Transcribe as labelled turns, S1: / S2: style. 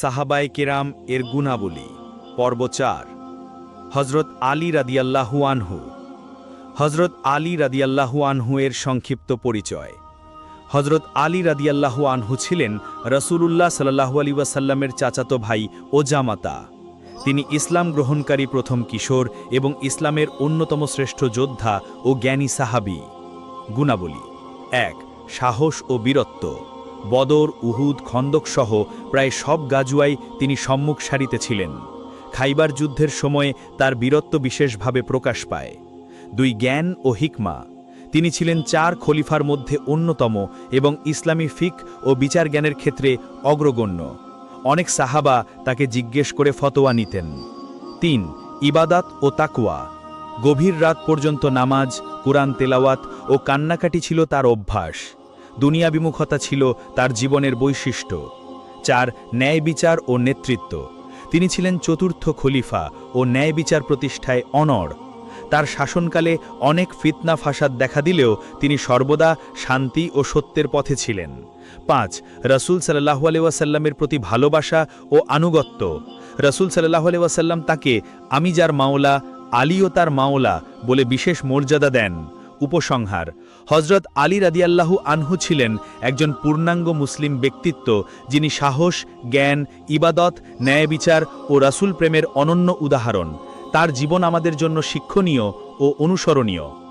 S1: সাহাবায় কেরাম এর গুণাবলী। পর্ব চার। হজরত আলী রাদিয়াল্লাহু আনহু। হজরত আলী রাদিয়াল্লাহু আনহু এর সংক্ষিপ্ত পরিচয়। হজরত আলী রাদিয়াল্লাহু আনহু ছিলেন রসুলুল্লাহ সাল্লাহু আলী ওয়াসাল্লামের চাচাতো ভাই ও জামাতা তিনি ইসলাম গ্রহণকারী প্রথম কিশোর এবং ইসলামের অন্যতম শ্রেষ্ঠ যোদ্ধা ও জ্ঞানী সাহাবি। গুণাবলী। এক, সাহস ও বীরত্ব। বদর, উহুদ, খন্দকসহ প্রায় সব গাজুয়াই তিনি সম্মুখ সারিতে ছিলেন খাইবার যুদ্ধের সময়ে তার বীরত্ব বিশেষভাবে প্রকাশ পায়। দুই জ্ঞান ও হিকমা। তিনি ছিলেন চার খলিফার মধ্যে অন্যতম এবং ইসলামী ফিক ও বিচার জ্ঞানের ক্ষেত্রে অগ্রগণ্য। অনেক সাহাবা তাকে জিজ্ঞেস করে ফতোয়া নিতেন। তিন, ইবাদাত ও তাকুয়া গভীর রাত পর্যন্ত নামাজ, কোরআন তেলাওয়াত ও কান্নাকাটি ছিল তার অভ্যাস। দুনিয়া বিমুখতা ছিল তার জীবনের বৈশিষ্ট্য। চার ন্যায় বিচার ও নেতৃত্ব। তিনি ছিলেন চতুর্থ খলিফা ও ন্যায় বিচার প্রতিষ্ঠায় অনড় তার শাসনকালে অনেক ফিতনা ফাসাদ দেখা দিলেও তিনি সর্বদা শান্তি ও সত্যের পথে ছিলেন। পাঁচ, রসুল সাল্লাহু আলিয়াসাল্লামের প্রতি ভালোবাসা ও আনুগত্য। রসুল সাল্লাহু আলিয়াসাল্লাম তাকে আমি যার মাওলা, আলীও তার মাওলা বলে বিশেষ মর্যাদা দেন। উপসংহার। হজরত আলী রাদিয়াল্লাহু আনহু ছিলেন একজন পূর্ণাঙ্গ মুসলিম ব্যক্তিত্ব যিনি সাহস, জ্ঞান, ইবাদত, ন্যায় বিচার ও রাসুল প্রেমের অনন্য উদাহরণ। তার জীবন আমাদের জন্য শিক্ষণীয় ও অনুসরণীয়।